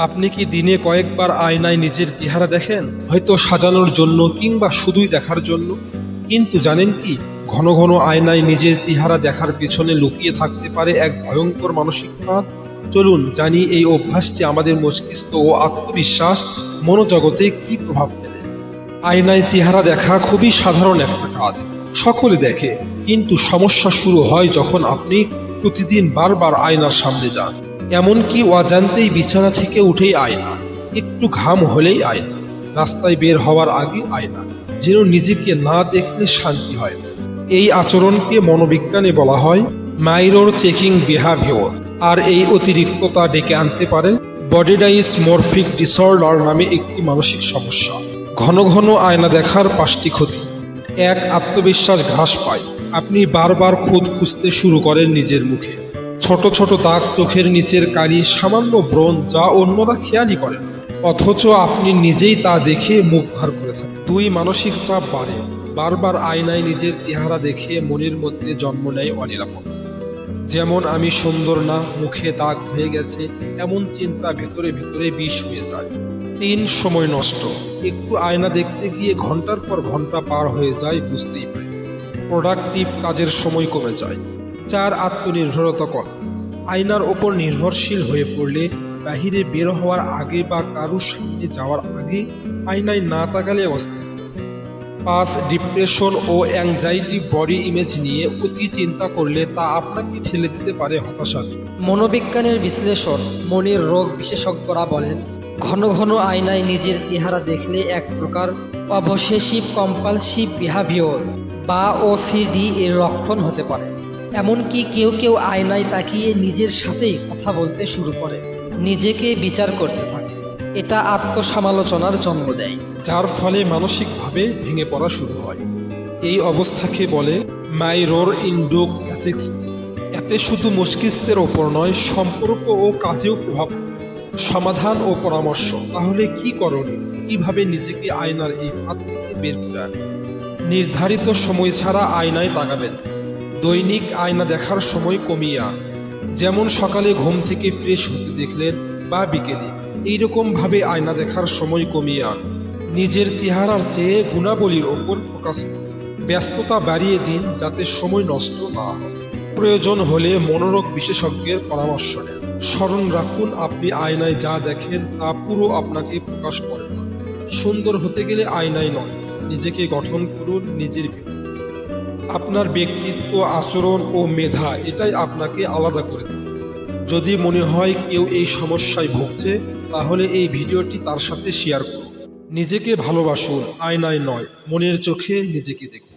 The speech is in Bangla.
আপনি কি দিনে কয়েকবার আয়নায় নিজের চেহারা দেখেন? হয়তো সাজানোর জন্য কিংবা শুধুই দেখার জন্য। কিন্তু জানেন কি, ঘন ঘন আয়নায় নিজের চেহারা দেখার পেছনে লুকিয়ে থাকতে পারে এক ভয়ঙ্কর মানসিক ফাঁদ। চলুন জানি এই অভ্যাসটি আমাদের মস্তিষ্ক ও আত্মবিশ্বাস মনোজগতে কি প্রভাব ফেলে। আয়নায় চেহারা দেখা খুবই সাধারণ একটা কাজ। সকলে দেখে, কিন্তু সমস্যা শুরু হয় যখন আপনি প্রতিদিন বারবার আয়নার সামনে যান। এমনকি অজান্তেই বিছানা থেকে উঠেই আয়না একটু ঘাম হলেই আয়না রাস্তায় বের হওয়ার আগে আয়না যেন নিজেকে না দেখলে শান্তি হয়। এই আচরণকে মনোবিজ্ঞানে বলা হয় মাইরোর চেকিং বিহেভিওর, আর এই অতিরিক্ততা ডেকে আনতে পারে বডিডাইস মরফিক ডিসঅর্ডার নামে একটি মানসিক সমস্যা। ঘন ঘন আয়না দেখার পাঁচটি ক্ষতি। এক, আত্মবিশ্বাস হ্রাস পায়। আপনি বারবার খুদ খুঁজতে শুরু করেন নিজের মুখে। ছোট ছোট দাগ চোখের নিচের কালি সামান্য ব্রণ যা অন্যরা খেয়ালই করেন অথচ আপনি নিজেই তা দেখে মুখ ভার করে থাকেন। দুই মানসিক চাপ বাড়ে। বারবার আয়নায় নিজের চেহারা দেখে মনের মধ্যে জন্ম নেয় অনিরাপদ যেমন আমি সুন্দর না, মুখে দাগ হয়ে গেছে, এমন চিন্তা ভেতরে ভেতরে বিষ হয়ে যায়। তিন সময় নষ্ট। একটু আয়না দেখতে গিয়ে ঘণ্টার পর ঘণ্টা পার হয়ে যায়, বুঝতেই পারি। প্রোডাক্টিভ কাজের সময় কমে যায়। চার আত্মনির্ভরতা কর আয়নার ওপর নির্ভরশীল হয়ে পড়লে বাহিরে বের হওয়ার আগে বা কারুর সামনে যাওয়ার আগে আয়নায় না তাকালে অস্থির। পাঁচ, ডিপ্রেশন ও অ্যাংজাইটি বডি ইমেজ নিয়ে অতি চিন্তা করলে তা আপনাকে ঠেলে দিতে পারে হতাশার মনোবিজ্ঞানের বিশ্লেষণ মনের রোগ বিশেষজ্ঞরা বলেন, ঘন ঘন আয়নায় নিজের চেহারা দেখলে এক প্রকার অবসেসিভ কম্পালসিভ বিহেভিওর বা ওসিডি এর লক্ষণ হতে পারে। এমনকি কেউ কেউ আয়নায় তাকিয়ে নিজের সাথেই কথা বলতে শুরু করে। নিজেকে বিচার করতে থাকে। এটা আত্মসমালোচনার জন্ম দেয়। যার ফলে মানসিকভাবে ভেঙে পড়া শুরু হয়। এই অবস্থাকে বলে মাইরোর ইন্ডোক এতে শুধু মস্তিষ্কের ওপর নয়, সম্পর্ক ও কাজেও প্রভাব সমাধান ও পরামর্শ। তাহলে কি করণীয়? কীভাবে নিজেকে আয়নার এই হাত থেকে বের করে নির্ধারিত সময় ছাড়া আয়নায় তাকাবেন। দৈনিক আয়না দেখার সময় কমিয়ে আন যেমন সকালে ঘুম থেকে ফ্রেশ হতে দেখলেন বা বিকেলে এইরকম ভাবে আয়না দেখার সময় কমিয়ে আন নিজের চেহারার চেয়ে গুণাবলীর ওপর ফোকাস ব্যস্ততা বাড়িয়ে দিন যাতে সময় নষ্ট না হয়। প্রয়োজন হলে মনোরোগ বিশেষজ্ঞের পরামর্শ নেন। স্মরণ রাখুন, আপনি আয়নায় যা দেখেন তা পুরো আপনাকে প্রকাশ করে না। সুন্দর হতে গেলে আয়নায় নয়, নিজেকে গঠন করুন, নিজের ভিতর। আপনার ব্যক্তিত্ব, আচরণ ও মেধা এটাই আপনাকে আলাদা করে যদি মনে হয় কেউ এই সমস্যায় ভুগছে, তাহলে এই ভিডিওটি তার সাথে শেয়ার করুন। নিজেকে ভালোবাসুন, আয়নায় নয়, মনের চোখে নিজেকে দেখুন।